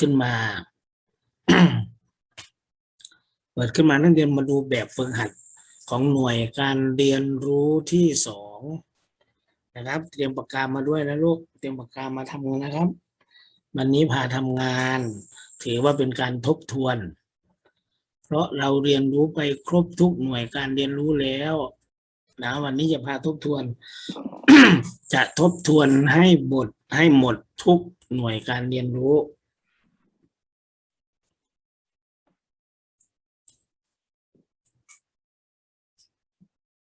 ขึ้นมา เปิดขึ้นมานักเรียนมาดูแบบฝึกหัดของหน่วยการเรียนรู้ที่สองนะครับ เตรียมปากกามาด้วยนะลูก เตรียมปากกามาทำงานนะครับ วันนี้พาทำงาน ถือว่าเป็นการทบทวน เพราะเราเรียนรู้ไปครบทุกหน่วยการเรียนรู้แล้วนะวันนี้จะพาทบทวน จะทบทวนให้หมดให้หมดทุกหน่วยการเรียนรู้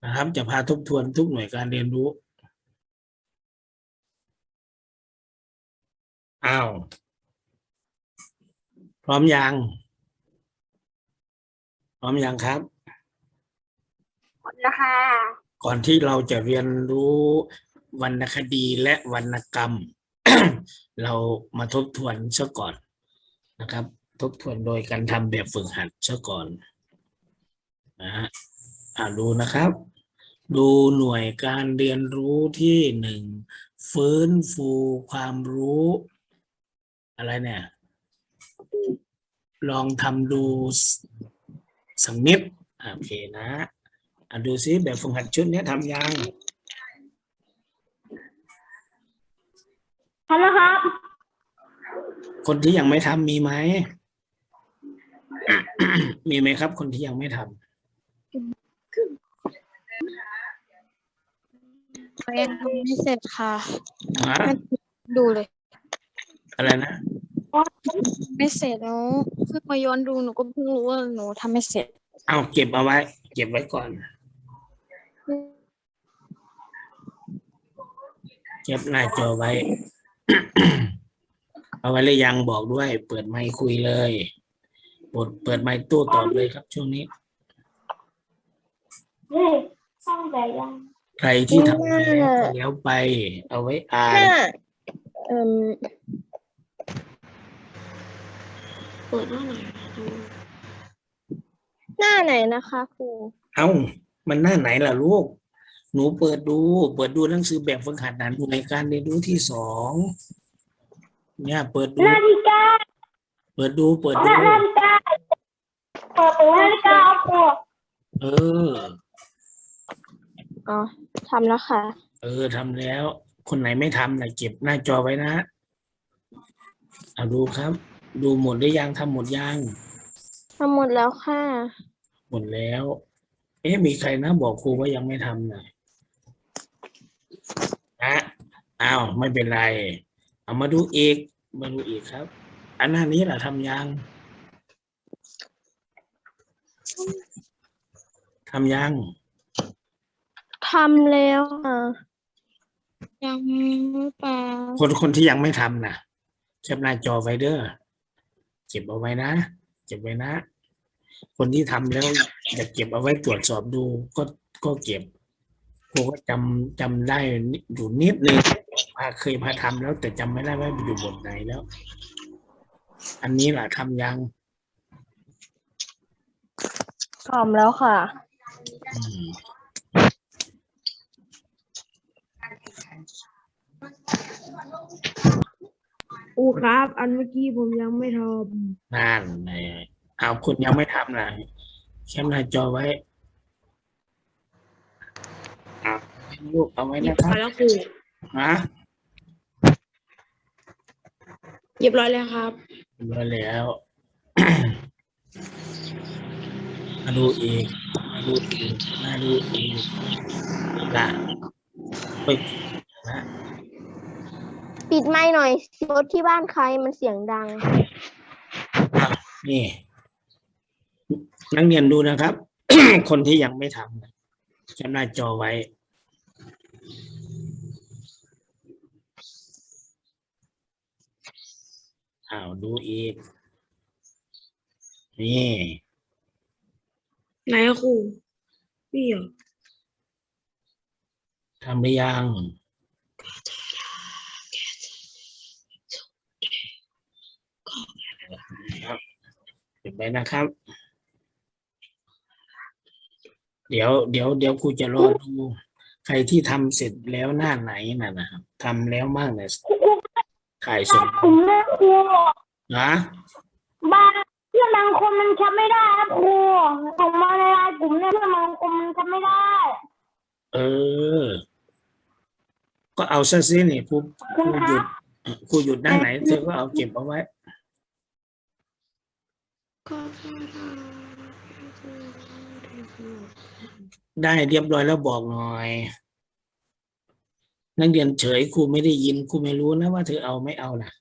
นะครับ จะพาทบทวนทุกหน่วยการเรียนรู้อ้าวพร้อมยังพร้อมยังครับนะคะก่อนที่เราจะเรียนรู้วรรณคดีและวรรณกรรม เรามาทบทวนซะก่อนนะครับ ทบทวนโดยการทำแบบฝึกหัดซะก่อนนะฮะอ่าดูนะครับ ดูหน่วยการเรียนรู้ที่หนึ่งฟื้นฟูความรู้ อะไรเนี่ย ลองทำดูสสักนิดอะโอเคนะอะดูซิแบบฝึกหัดชุดเนี้ยทำยังฮัลโหลครับ คนที่ยังไม่ทำมีไหม มีไหมครับ คนที่ยังไม่ท ยังทำไม่เสร็จค่ะำฮะดูเลย อะไรนะไม่เสร็จแล้วเพิ่งมาย้อนดูหนูก็เพิ่งรู้ว่าหนูทำไม่เสร็จ เอาเก็บเอาไว้ เก็บไว้ก่อน เก็บหน้าจอไว้ เอาไว้เลยยังบอกด้วย เปิดไมค์คุยเลยเปิดเปิดไมค์ตู้ตอบเลยครับช่วงนี้เฮ้ยช่องแต่ยัง ใครที่ทำแล้วก็แล้วไป เอาไว้อ่านเอ่มเปิดหน้าไหนดูหน้าไหนนะคะครูเอ้า มันหน้าไหนล่ะลูก หนูเปิดดู เปิดดูหนังสือแบบฝึกหัดนั้นในการเรียนรู้ที่สองเนี่ย เปิดดูนาฬิกาเปิดดูเปิดดูนาฬิกาเปิดนาฬิกาเอาครูเออ อ๋อทำแล้วค่ะ เออทำแล้ว คนไหนไม่ทำนะเก็บหน้าจอไว้นะเอาดูครับ ดูหมดหรือยังทำหมดยังทำหมดแล้วค่ะ หมดแล้ว เอ๊ะมีใครนะบอกครูว่ายังไม่ทำหน่อยนะอ้าวไม่เป็นไร เอามาดูอีกมาดูอีกครับ อันหน้านี้แหละทำยังทำยัง ทำแล้วอะยังเปล่าคนคนที่ยังไม่ทำนะแคปหน้าจอไว้เด้อเก็บเอาไว้นะเก็บไว้นะ คนที่ทำแล้วอยากเก็บเอาไว้ตรวจสอบดูก็ก็เก็บครูก็จำจำได้อยู่นิดนึงพาเคยพาทำแล้ว แต่จำไม่ได้ว่าอยู่บทไหนแล้ว อันนี้แหละทำยังทำแล้วค่ะ ครูครับ อันเมื่อกี้ผมยังไม่ทนั่นไงเอาคุณยังไม่ทำนะแคปหน้าจอไว้เอาไว้ลูกเอาไว้ำหยินะบครัไปบแล้วครูฮะเรียบร้อยแล้วครับมาแล้ว มาดูอีกมาดูอีกมาดูอีกละไปนะ ปิดไมค์หน่อยรถที่บ้านใครมันเสียงดังอะนี่นักเรียนดูนะครับ คนที่ยังไม่ทำนะแคปหน้าจอไว้ อ้าวดูอีก นี่ไหนอะครูนี่เหรอทำหรือยังครับเก็บไว้นะครับ เดี๋ยวเดี๋ยวเดี๋ยวครูจะรอดู ใครที่ทำเสร็จแล้วหน้าไหนน่ะนะครับทำแล้วมากเนี่ยถ่ายส่งผมแม่ครูนะบางเพื่อนบางคนมันแคปไม่ได้ครับครูส่งมาในไลน์กลุ่มเนี่ยเพื่อนบางคนมันแคปไม่ได้ เออ ก็เอาซะสินี่ครูครูหยุดครูหยุดหน้าไหนเธอก็เอาเก็บเอาไว้ ได้เรียบร้อยแล้วบอกหน่อย นักเรียนเฉยครูไม่ได้ยินครูไม่รู้นะว่าเธอเอาไม่เอานะ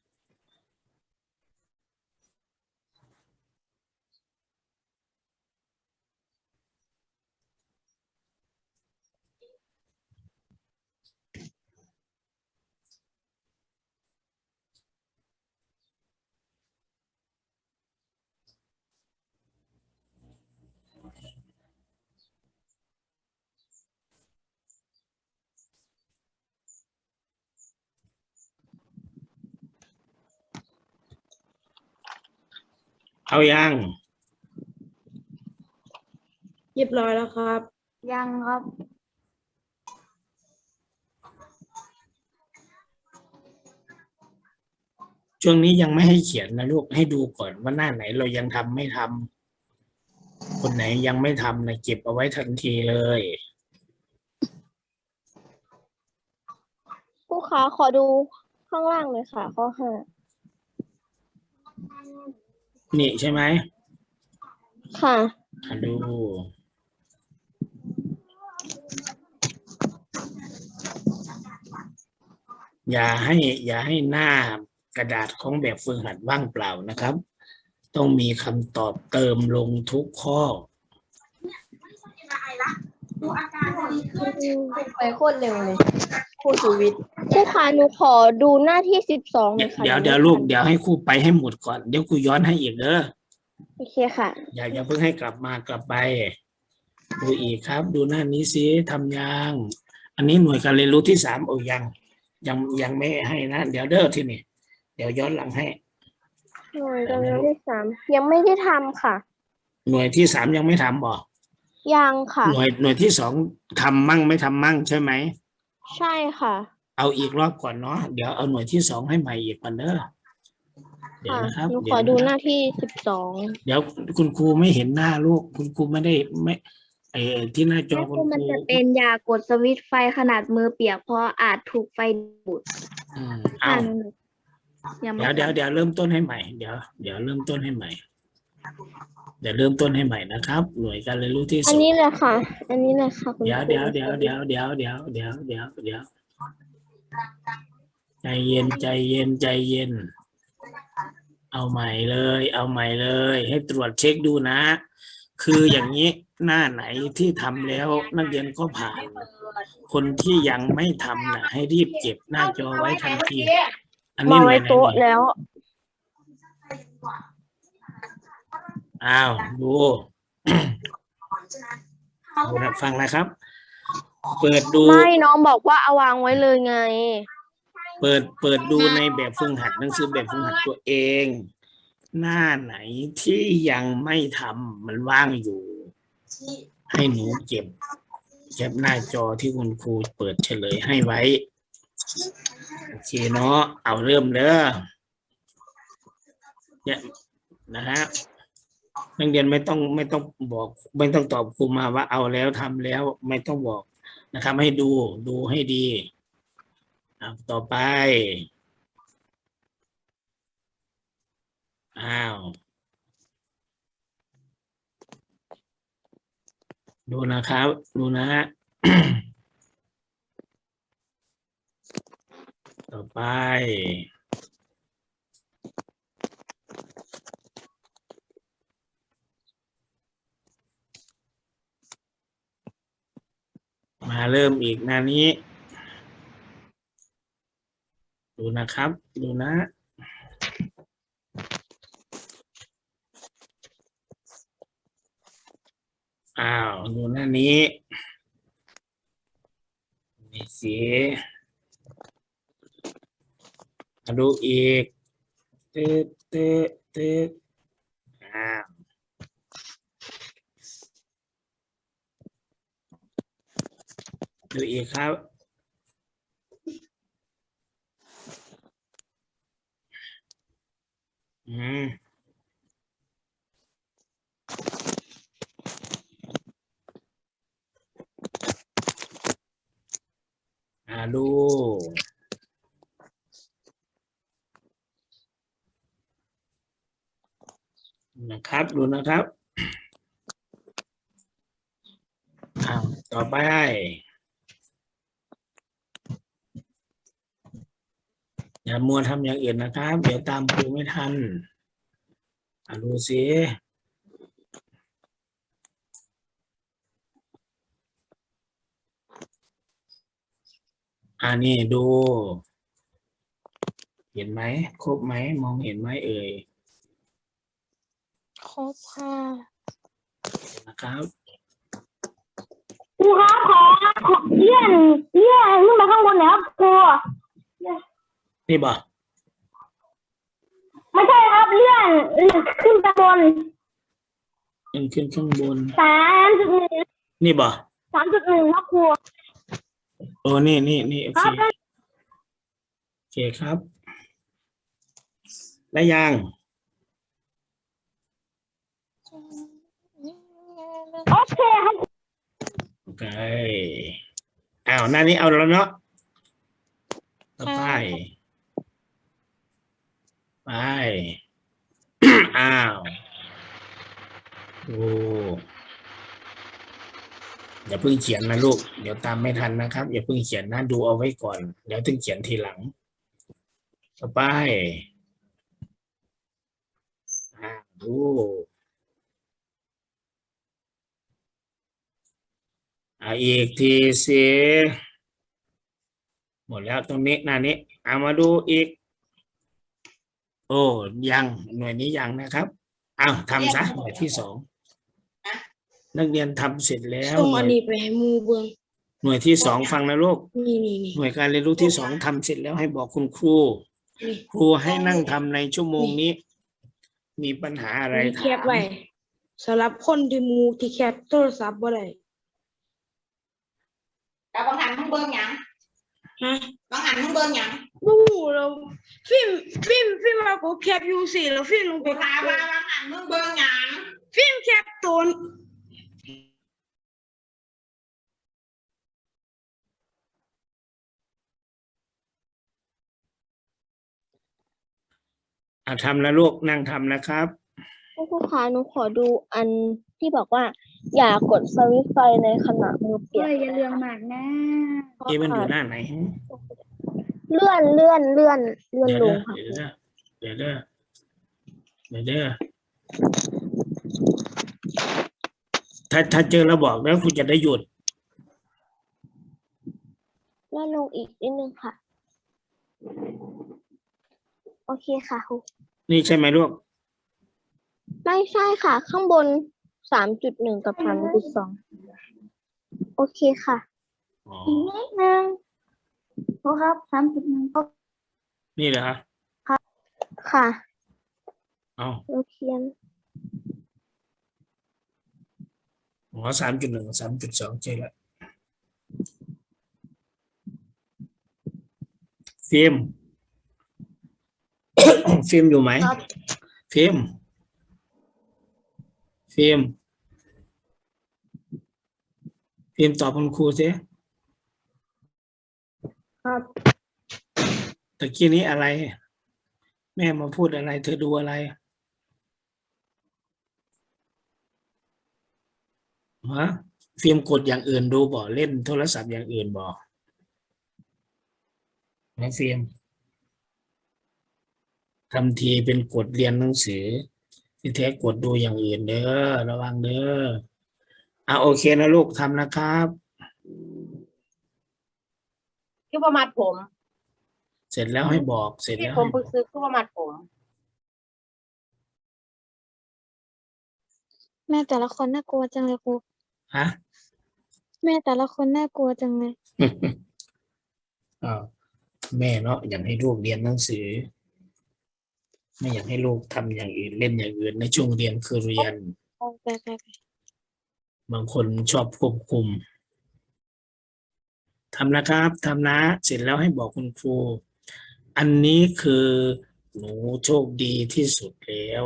เอายังเรียบร้อยแล้วครับ ยังครับ ช่วงนี้ยังไม่ให้เขียนนะลูกให้ดูก่อนว่าหน้าไหนเรายังทำไม่ทำคนไหนยังไม่ทำนะเก็บเอาไว้ทันทีเลยผู้ค้าขอดูข้างล่างเลยค่ะ ข้อห้า นี่ใช่ไหมค่ะ อะดู อย่าให้ อย่าให้หน้ากระดาษของแบบฝึกหัดว่างเปล่านะครับ ต้องมีคำตอบเติมลงทุกข้อ ไปโคตรเร็วเลยครูสุวิทย์ผู้ค้าหนูขอดูหน้าที่สิบสองเลเดี๋ยยวค่ะเดี๋ยวเดี๋ยวลูกเดี๋ยวให้ครูไปให้หมดก่อนเดี๋ยวครูย้อนให้อีกเด้อโอเคค่ะ อย่าอย่าเพิ่งให้กลับมากลับไป ดูอีกครับ ดูหน้านี้สิทำยัง อันนี้หน่วยการเรียนรู้ที่สามโอ้ยัง ยังยังไม่ให้นะ เดี๋ยวเด้อที่นี่ เดี๋ยวย้อนหลังให้ หน่วยการเรียนรู้ที่สามยังไม่ได้ทำค่ะ หน่วยที่สามยังไม่ทำบอก ยังค่ะ หน่วยหน่วยที่สองทำมั่งไม่ทำมั่งใช่ไหม ใช่ค่ะ เอาอีกรอบก่อนเนาะเดี๋ยวเอาหน่วยที่สองให้ใหม่อีกก่อนเด้อเดี๋ยวค่ะนะครับหนูเดี๋ขยวอดูนะหครับน้าที่สิบสองเดี๋ยวคุณครูไม่เห็นหน้าลูก คุณครูไม่ได้ไม่ไอ้ที่หน้าจอแม่คุครูณมันครูจะเป็นยากดสวิตช์ไฟขนาดมือเปียกเพราะอาจถูกไฟดูดอืมเอานั่นยังไม่เดี๋ยวเดี๋ยวเดี๋ยวเริ่มต้นให้ใหม่ เดี๋ยวเดี๋ยวเริ่มต้นให้ใหม่ เดี๋ยวเริ่มต้นให้ใหม่นะครับ หน่วยการเรียนรู้ที่อัสนองนี้เลยค่ะ อันนี้เลยค่ะคุณเดี๋ยวครูเดี๋ยวเดี๋ยวเดี๋ยวเดี๋ยวเดี๋ยวเดี๋ยวเดี๋ยวเดี๋ยวใจเย็นใจเย็นใจเย็น เอาใหม่เลย เอาใหม่เลย ให้ตรวจเช็คดูนะ คืออย่างนี้หน้าไหนที่ทำแล้วนักเรียนก็ผ่าน คนที่ยังไม่ทำนะให้รีบเก็บหน้าจอไว้ทันที อันวานี้งหน่วไว้ยไหนโต๊ะนี่แล้ว อ้าวดูดูนะฟังนะครับ เปิดดู ไม่น้องบอกว่าเอาวางไว้เลยไง เปิดเปิดดูในแบบฝึกหัดหนังสือแบบฝึกหัดตัวเอง หน้าไหนที่ยังไม่ทำมันว่างอยู่ ให้หนูเก็บเก็บหน้าจอที่คุณครูเปิดเฉลยให้ไว้ โอเคเนาะเอาเริ่มเด้อเนี่ยนะฮะ นักเรียนไม่ต้องไม่ต้องบอก ไม่ต้องตอบครูมาว่าเอาแล้วทำแล้วไม่ต้องบอกนะครับ ให้ดูดูให้ดีต่อไปอ้าวดูนะครับ ดูนะฮะต่อไป เริ่มอีกหนานี้ ดูนะครับ ดูนะ อ้าว ดูหน้านี้ นี่สิมาดูอีก เตะเตะเตะอ้าว ดูอีกครับ อืมอ่าดูนะครับ ดูนะครับ ต่อไป อย่า มัวทำอย่างอื่นนะครับ เดี๋ยวตามครูไม่ทันอะดูสิอ่านี่ดู เห็นไหมครบไหมมองเห็นไหมเอ่ยครบค่ะนะครับครูครับขอขอเลื่อนเลื่อนขึ้นไปข้างบนหน่อยครับครู นี่บ่ไม่ใช่ครับเลื่อนเลื่อนขึ้นไปบนขึ้นขึ้นข้างบนสามจุดหนึ่งนี่บ่สามจุดหนึ่งครับครูโอ้นี่นี่นี่โอคเครับโอเคครับ และยัง โอเคครับโอเคอ้าวหน้านี้เอาแล้วเนาะต่อไป ไป อ้าวโอ้อย่าเพิ่งเขียนนะลูก เดี๋ยวตามไม่ทันนะครับ อย่าเพิ่งเขียนนะดูเอาไว้ก่อน เดี๋ยวถึงเขียนทีหลัง ต่อไปดูอ่าอีกทีสิหมดแล้วตรงนี้หน้านี้ เอามาดูอีก โอ้ยังหน่วยนี้ยังนะครับอ้าวทำซะหน่วยที่สองนักเรียนทำเสร็จแล้วส่งหน่อัวนยนี้ไปให้หมูเบิงหน่วยที่สองฟังนะลูกนี่นี่นี่หน่วยการเรียนรู้ที่สองทำเสร็จแล้วให้บอกคุณครูนี่ครูให้นั่งทำในชั่วโมงนี้ มีปัญหาอะไรมีถาแคปมไว้สำหรับคนที่หมูที่แคปโทรศัพท์บ่ได้แล้วบางหันมึงเบิ่งหยังฮะบางหันมึงเบิ่งหยัง บ่ฮู้แล้วฟิล์มฟิล์มฟิล์มว่ากูแคปอยู่สิแล้วฟิล์มลงไปกูถามว่าบางหันมึงเบิ่งหยังฟิล์มแคปตัวอะทำนะลูกนั่งทำนะครับ ครูคะหนูขอดูอันที่บอกว่า อย่ากดสวิตช์ไฟในขณะมือเปียเอ้กยอย่าเรื่องมากนะเอ๊ะมันอยู่หน้าไหนฮะ เลื่อนเลื่อนเลื่อนเลื่อนเดี๋ยวลเด้งอค่ะเดี๋ยวเด้อเดี๋ยวเด้อเดี๋ยวเด้อถ้าถ้าเจอแล้วบอกแล้วคุณจะได้หยุด เลื่อนลงอีกนิดนึงค่ะ โอเคค่ะครูนี่ใช่ไหมลูก ไม่ใช่ค่ะ ข้างบนสามจุดหนึ่งกับสามจุดสองโอเคค่ะ อ๋อ อีกนิดนึง ครูครับสามจุดหนึ่งก็นี่เหรอฮะค่ะเอ๋อเราเขียนอ๋อสามจุดหนึ่งสามจุดสองใช่แล้วฟิล์มฟิล์มอยู่ไหมครับฟิล์มฟิล์มฟิล์มตอบคุณครูสิ ครับตะกี้นี้อะไร แม่มาพูดอะไร เธอดูอะไรฮะฟิล์มกดอย่างอื่นดูบ่เล่นโทรศัพท์อย่างอื่นบ่นะฟิล์มทำทีเป็นกดเรียนหนังสือ ที่แท้กดดูอย่างอื่นเด้อระวังเด้ออะโอเคนะลูกทำนะครับ คือประมาทผมเสร็จแล้วให้บอก เสร็จที่แล้วผมให้บเพิ่องกซื้อคือประมาทผม แม่แต่ละคนน่ากลัวจังเลยครูฮะ แม่แต่ละคนน่ากลัวจังเลย อ้าวแม่เนาะอยากให้ลูกเรียนหนังสือ ไม่อยากให้ลูกทำอย่างอื่นเล่นอย่างอื่นในช่วงรียนคือเรียนไปไปไปบางคนชอบควบคุม ทำนะครับทำนะเสร็จแล้วให้บอกคุณครู อันนี้คือหนูโชคดีที่สุดแล้ว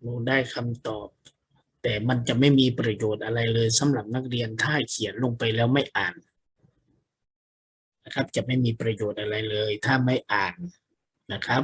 หนูได้คำตอบ แต่มันจะไม่มีประโยชน์อะไรเลยสำหรับนักเรียนถ้าเขียนลงไปแล้วไม่อ่านนะครับ จะไม่มีประโยชน์อะไรเลย ถ้าไม่อ่านนะครับ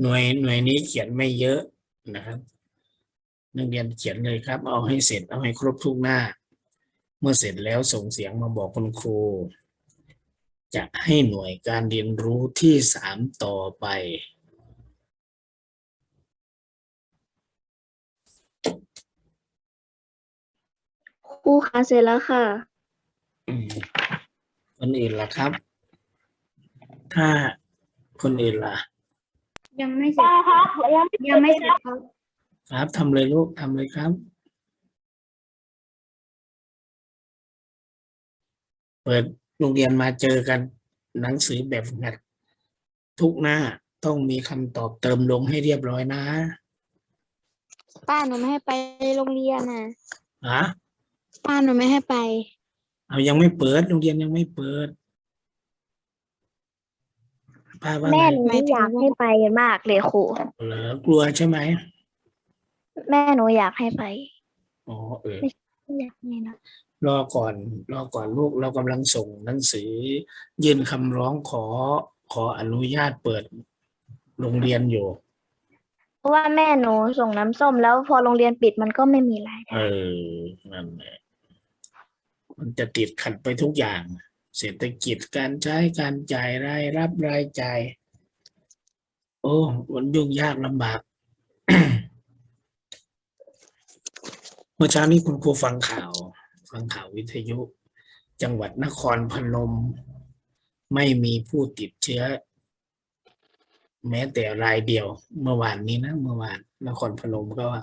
หน่วยหน่วยนี้เขียนไม่เยอะนะครับ นักเรียนเขียนเลยครับ เอาให้เสร็จเอาให้ครบทุกหน้า เมื่อเสร็จแล้วส่งเสียงมาบอกคุณครู จะให้หน่วยการเรียนรู้ที่สามต่อไปครูคะเสร็จแล้วค่ะอืมคนอื่นล่ะครับ ถ้าคนอื่นล่ะ ยังไม่เสร็จได้ครับยังยังไม่เสร็จครับครับทำเลยลูกทำเลยครับ เปิดโรงเรียนมาเจอกัน หนังสือแบบฝึกหัด ทุกหน้าต้องมีคำตอบเติมลงให้เรียบร้อยนะ ป้าหนูไม่ให้ไปโรงเรียนน่ะฮะป้าหนูไม่ให้ไป เอายังไม่เปิดโรงเรียนยังไม่เปิด ป้าว่าแม่ไงหนูอยากให้ไปมากเลยครูเหรอกลัวใช่ไหมแม่หนูอยากให้ไปอ๋อเอออยากนี่นะรอก่อนรอก่อนลูกเรากำลังส่งหนังสือ ยื่นคำร้องขอขออนุญาตเปิดโรงเรียนอยู่เพราะว่าแม่หนูส่งน้ำส้มแล้วพอโรงเรียนปิดมันก็ไม่มีรายได้เออนั่นแหละมันจะติดขัดไปทุกอย่าง เศรษฐกิจการใช้การจ่ายรายรับรายจ่าย โอ้มันยุ่งยากลำบาก เมื่อเช้านี้คุณครูฟังข่าว ฟังข่าววิทยุ จังหวัดนครพนม ไม่มีผู้ติดเชื้อ แม้แต่รายเดียว เมื่อวานนี้นะเมื่อวาน นครพนมก็ว่า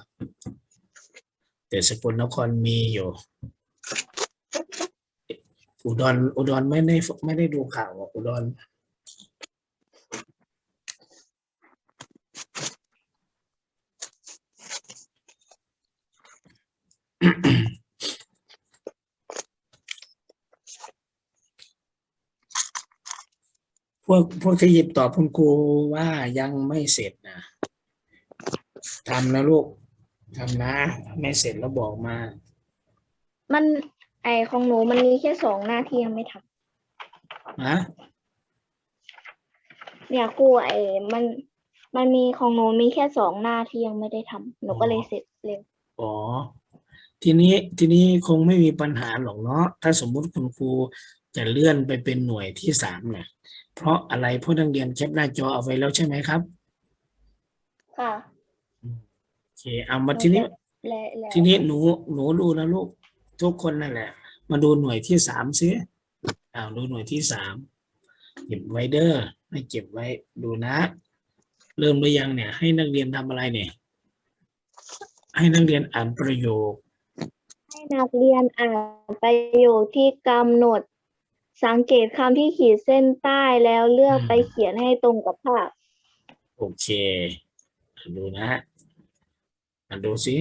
แต่สกลนครมีอยู่ อุดรอุดรไม่ได้ไม่ได้ดูข่าวอุดรพวกพวกที่หยิบตอบคุณครูว่ายังไม่เสร็จนะทำนะลูกทำนะ ไม่เสร็จแล้วบอกมา มัน ไอของหนูมันมีแค่สองหน้าที่ยังไม่ทำฮะเนี่ยครูไอมันมันมีของหนูมีแค่สองหน้าที่ยังไม่ได้ทำหนูก็เลยเสร็จเร็วอ๋อ ทีนี้ทีนี้คงไม่มีปัญหาหรอกเนาะถ้าสมมุติคุณครูจะเลื่อนไปเป็นหน่วยที่สามเนี่ยเพราะอะไรเพราะนักเรียนแคปหน้าจอเอาไว้แล้วใช่ไหมครับค่ะโอเคเอามาทีนี้ และแล้วทีนี้หนูหนูดูนะลูก ทุกคนนั่นแหละ มาดูหน่วยที่สามซิอ้าวดูหน่วยที่สามเก็บไว้เด้อให้เก็บไว้ดูนะ เริ่มหรือยังเนี่ย ให้นักเรียนทำอะไรเนี่ย ให้นักเรียนอ่านประโยค ให้นักเรียนอ่านประโยคที่กำหนด สังเกตคำที่ขีดเส้นใต้แล้วเลือกอืมไปเขียนให้ตรงกับภาพโอเคดูนะฮะอะดูสิ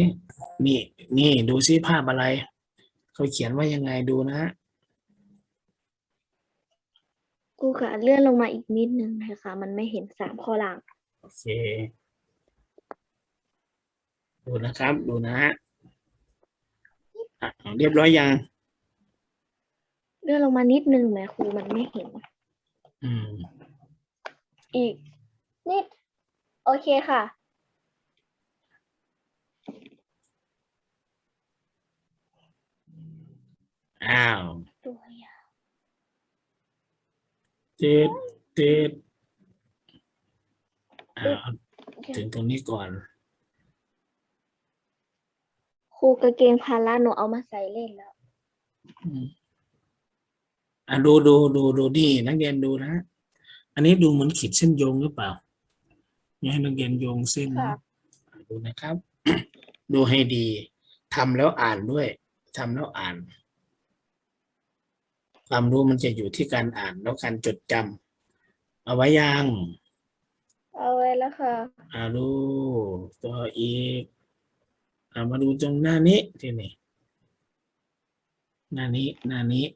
นี่นี่ดูสิภาพอะไร เขาเขียนว่ายังไงดูนะฮะครูค่ะเลื่อนลงมาอีกนิดนึงนะคะ มันไม่เห็นสามข้อหลังโอเค ดูนะครับ ดูนะฮะอะเรียบร้อยยัง เลื่อนลงมานิดนึงแหมครูมันไม่เห็น อืม อีกนิด โอเคค่ะ อ้าวตัวยาวติดติดอ่าเอาถึงตรงนี้ก่อน ครูกางเกงพาราหนูเอามาใส่เล่นแล้วอืมอะดูดูดูดูนี่นักเรียนดูนะ อันนี้ดูเหมือนขีดเส้นโยงหรือเปล่าอยากให้นักเรียนโยงเส้นนะค่ะดูนะครับ ดูให้ดีทำแล้วอ่านด้วยทำแล้วอ่าน ความรู้มันจะอยู่ที่การอ่านแล้วการจดจำเอาไว้ยังเอาไว้แล้วค่ะอ่าดูตัวอีกอ่ามาดูตรงหน้านี้ทีนี้หน้านี้หน้านี้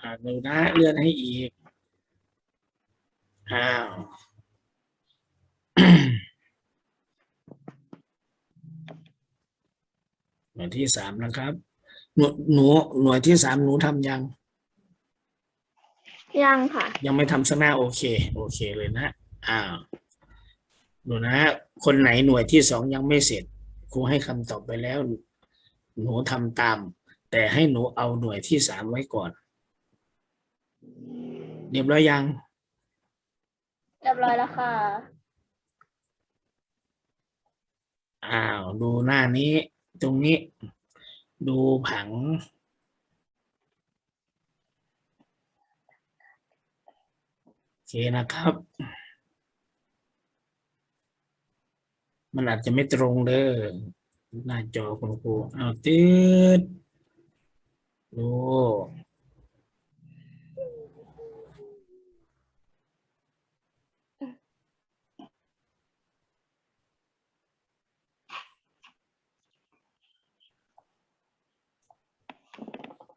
อ่าดูนะเลื่อนให้อีกอ้าว หน่วยที่สามนะครับ หนูหนูหน่วยที่สามหนูทำยัง ยังค่ะ ยังไม่ทำสักหน้าโอเค โอเคเลยนะอ้าวดูนะ คนไหนหน่วยที่สองยังไม่เสร็จครูให้คำตอบไปแล้ว หนูทำตาม แต่ให้หนูเอาหน่วยที่สามไว้ก่อนเรียบร้อยยัง เรียบร้อยแล้วค่ะ อ้าว ดูหน้านี้ ตรงนี้ดูผัง โอเคนะครับ มันอาจจะไม่ตรงเลยหน้าจอคุณครูเอาติดดู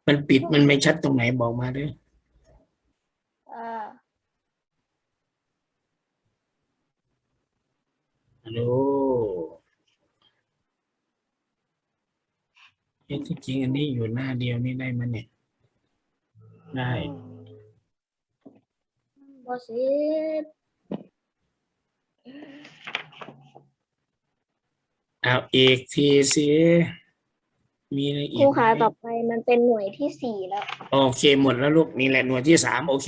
มันปิดมันไม่ชัดตรงไหนบอกมาด้วยอ่าฮัลโหลเอ๊ะที่จริงอันนี้อยู่หน้าเดียวนี่ได้ไหมเนี่ย ได้บอสิบเอาอีกทีสิ มีอะไรอีคกรูไหมขาต่อไปมันเป็นหน่วยที่สี่แล้ว โอเคหมดแล้วลูกนี่แหละหน่วยที่สามโอเค